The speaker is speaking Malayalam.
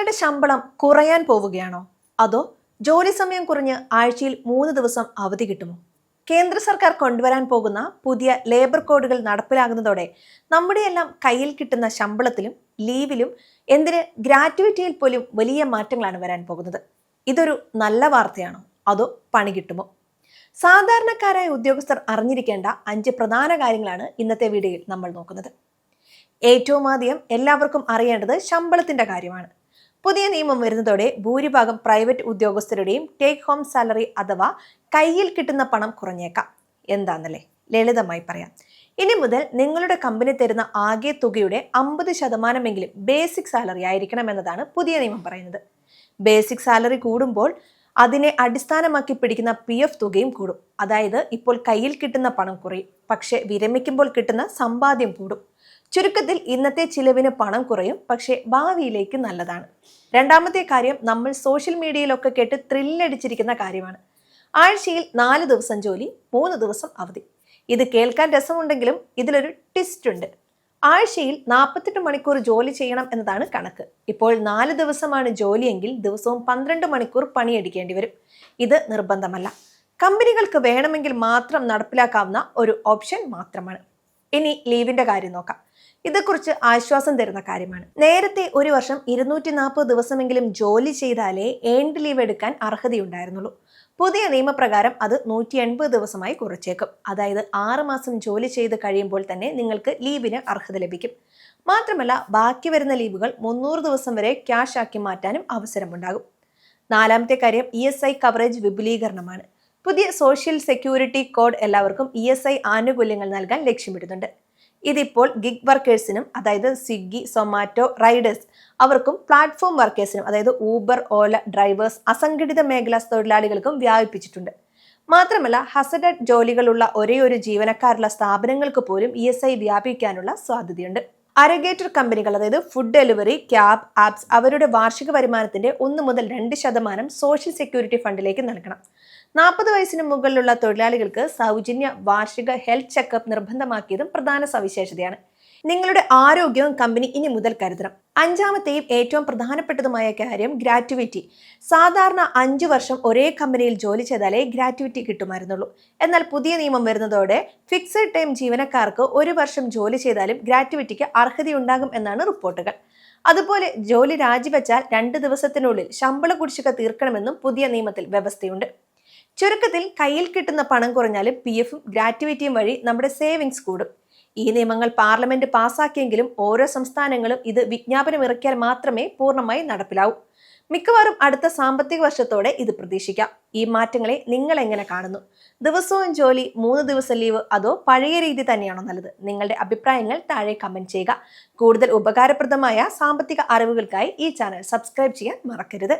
നിങ്ങളുടെ ശമ്പളം കുറയാൻ പോവുകയാണോ? അതോ ജോലി സമയം കുറഞ്ഞ് ആഴ്ചയിൽ മൂന്ന് ദിവസം അവധി കിട്ടുമോ? കേന്ദ്ര സർക്കാർ കൊണ്ടുവരാൻ പോകുന്ന പുതിയ ലേബർ കോഡുകൾ നടപ്പിലാകുന്നതോടെ നമ്മുടെയെല്ലാം കയ്യിൽ കിട്ടുന്ന ശമ്പളത്തിലും ലീവിലും എന്തിന് ഗ്രാറ്റുവിറ്റിയിൽ പോലും വലിയ മാറ്റങ്ങളാണ് വരാൻ പോകുന്നത്. ഇതൊരു നല്ല വാർത്തയാണോ? അതോ പണി കിട്ടുമോ? സാധാരണക്കാരായ ഉദ്യോഗസ്ഥർ അറിഞ്ഞിരിക്കേണ്ട അഞ്ച് പ്രധാന കാര്യങ്ങളാണ് ഇന്നത്തെ വീഡിയോയിൽ നമ്മൾ നോക്കുന്നത്. ഏറ്റവും ആദ്യം എല്ലാവർക്കും അറിയേണ്ടത് ശമ്പളത്തിന്റെ കാര്യമാണ്. പുതിയ നിയമം വരുന്നതോടെ ഭൂരിഭാഗം പ്രൈവറ്റ് ഉദ്യോഗസ്ഥരുടെയും ടേക്ക് ഹോം സാലറി അഥവാ കയ്യിൽ കിട്ടുന്ന പണം കുറഞ്ഞേക്കാം. എന്താണെന്നല്ലേ ലളിതമായി പറയാം. ഇനി മുതൽ നിങ്ങളുടെ കമ്പനി തരുന്ന ആകെ തുകയുടെ അമ്പത് ശതമാനമെങ്കിലും ബേസിക് സാലറി ആയിരിക്കണം എന്നതാണ് പുതിയ നിയമം പറയുന്നത്. ബേസിക് സാലറി കൂടുമ്പോൾ അതിനെ അടിസ്ഥാനമാക്കി പിടിക്കുന്ന പി എഫ് തുകയും കൂടും. അതായത് ഇപ്പോൾ കയ്യിൽ കിട്ടുന്ന പണം കുറയും. പക്ഷെ വിരമിക്കുമ്പോൾ കിട്ടുന്ന സമ്പാദ്യം കൂടും. ചുരുക്കത്തിൽ ഇന്നത്തെ ചിലവിന് പണം കുറയും. പക്ഷേ ഭാവിയിലേക്ക് നല്ലതാണ്. രണ്ടാമത്തെ കാര്യം നമ്മൾ സോഷ്യൽ മീഡിയയിലൊക്കെ കേട്ട് ത്രില്ലടിച്ചിരിക്കുന്ന കാര്യമാണ്. ആഴ്ചയിൽ നാല് ദിവസം ജോലി മൂന്ന് ദിവസം അവധി. ഇത് കേൾക്കാൻ രസമുണ്ടെങ്കിലും ഇതിലൊരു ട്വിസ്റ്റ് ഉണ്ട്. ആഴ്ചയിൽ നാൽപ്പത്തെട്ട് മണിക്കൂർ ജോലി ചെയ്യണം എന്നതാണ് കണക്ക്. ഇപ്പോൾ നാല് ദിവസമാണ് ജോലിയെങ്കിൽ ദിവസവും പന്ത്രണ്ട് മണിക്കൂർ പണിയെടുക്കേണ്ടി വരും. ഇത് നിർബന്ധമല്ല. കമ്പനികൾക്ക് വേണമെങ്കിൽ മാത്രം നടപ്പിലാക്കാവുന്ന ഒരു ഓപ്ഷൻ മാത്രമാണ്. ഇനി ലീവിന്റെ കാര്യം നോക്കാം. ഇതേക്കുറിച്ച് ആശ്വാസം തരുന്ന കാര്യമാണ്. നേരത്തെ ഒരു വർഷം ഇരുന്നൂറ്റി നാൽപ്പത് ദിവസമെങ്കിലും ജോലി ചെയ്താലേ ഏൺഡ് ലീവ് എടുക്കാൻ അർഹതയുണ്ടായിരുന്നുള്ളൂ. പുതിയ നിയമപ്രകാരം അത് നൂറ്റി എൺപത് ദിവസമായി കുറച്ചേക്കും. അതായത് ആറ് മാസം ജോലി ചെയ്ത് കഴിയുമ്പോൾ തന്നെ നിങ്ങൾക്ക് ലീവിന് അർഹത ലഭിക്കും. മാത്രമല്ല ബാക്കി വരുന്ന ലീവുകൾ മുന്നൂറ് ദിവസം വരെ ക്യാഷ് ആക്കി മാറ്റാനും അവസരമുണ്ടാകും. നാലാമത്തെ കാര്യം ഇ കവറേജ് വിപുലീകരണമാണ്. പുതിയ സോഷ്യൽ സെക്യൂരിറ്റി കോഡ് എല്ലാവർക്കും ഇ എസ് ഐ ആനുകൂല്യങ്ങൾ നൽകാൻ ലക്ഷ്യമിടുന്നുണ്ട്. ഇതിപ്പോൾ ഗിഗ് വർക്കേഴ്സിനും അതായത് സ്വിഗ്ഗി സൊമാറ്റോ റൈഡേഴ്സ് അവർക്കും പ്ലാറ്റ്ഫോം വർക്കേഴ്സിനും അതായത് ഊബർ ഓല ഡ്രൈവേഴ്സ് അസംഘടിത മേഖലാ തൊഴിലാളികൾക്കും വ്യാപിപ്പിച്ചിട്ടുണ്ട്. മാത്രമല്ല ഹസഡഡ് ജോലികളുള്ള ഒരേ ഒരു ജീവനക്കാരുള്ള സ്ഥാപനങ്ങൾക്ക് പോലും ഇ ഐ വ്യാപിക്കാനുള്ള സാധ്യതയുണ്ട്. അരഗേറ്റർ കമ്പനികൾ അതായത് ഫുഡ് ഡെലിവറി ക്യാബ് ആപ്സ് അവരുടെ വാർഷിക വരുമാനത്തിന്റെ ഒന്ന് മുതൽ രണ്ട് ശതമാനം സോഷ്യൽ സെക്യൂരിറ്റി ഫണ്ടിലേക്ക് നൽകണം. നാൽപ്പത് വയസ്സിന് മുകളിലുള്ള തൊഴിലാളികൾക്ക് സൗജന്യ വാർഷിക ഹെൽത്ത് ചെക്കപ്പ് നിർബന്ധമാക്കിയതും പ്രധാന സവിശേഷതയാണ്. നിങ്ങളുടെ ആരോഗ്യവും കമ്പനി ഇനി മുതൽ കരുതണം. അഞ്ചാമത്തെയും ഏറ്റവും പ്രധാനപ്പെട്ടതുമായ കാര്യം ഗ്രാറ്റുവിറ്റി. സാധാരണ അഞ്ചു വർഷം ഒരേ കമ്പനിയിൽ ജോലി ചെയ്താലേ ഗ്രാറ്റുവിറ്റി കിട്ടുമായിരുന്നുള്ളൂ. എന്നാൽ പുതിയ നിയമം വരുന്നതോടെ ഫിക്സഡ് ടൈം ജീവനക്കാർക്ക് ഒരു വർഷം ജോലി ചെയ്താലും ഗ്രാറ്റുവിറ്റിക്ക് അർഹതയുണ്ടാകും എന്നാണ് റിപ്പോർട്ടുകൾ. അതുപോലെ ജോലി രാജിവെച്ചാൽ രണ്ട് ദിവസത്തിനുള്ളിൽ ശമ്പള കുടിശ്ശിക തീർക്കണമെന്നും പുതിയ നിയമത്തിൽ വ്യവസ്ഥയുണ്ട്. ചുരുക്കത്തിൽ കയ്യിൽ കിട്ടുന്ന പണം കുറഞ്ഞാലും പി എഫും ഗ്രാറ്റുവിറ്റിയും വഴി നമ്മുടെ സേവിങ്സ് കൂടും. ഈ നിയമങ്ങൾ പാർലമെന്റ് പാസാക്കിയെങ്കിലും ഓരോ സംസ്ഥാനങ്ങളും ഇത് വിജ്ഞാപനം ഇറക്കിയാൽ മാത്രമേ പൂർണമായി നടപ്പിലാവൂ. മിക്കവാറും അടുത്ത സാമ്പത്തിക വർഷത്തോടെ ഇത് പ്രതീക്ഷിക്കാം. ഈ മാറ്റങ്ങളെ നിങ്ങൾ എങ്ങനെ കാണുന്നു? ദിവസവും ജോലി മൂന്ന് ദിവസം ലീവ് അതോ പഴയ രീതി തന്നെയാണോ നല്ലത്? നിങ്ങളുടെ അഭിപ്രായങ്ങൾ താഴെ കമന്റ് ചെയ്യുക. കൂടുതൽ ഉപകാരപ്രദമായ സാമ്പത്തിക അറിവുകൾക്കായി ഈ ചാനൽ സബ്സ്ക്രൈബ് ചെയ്യാൻ മറക്കരുത്.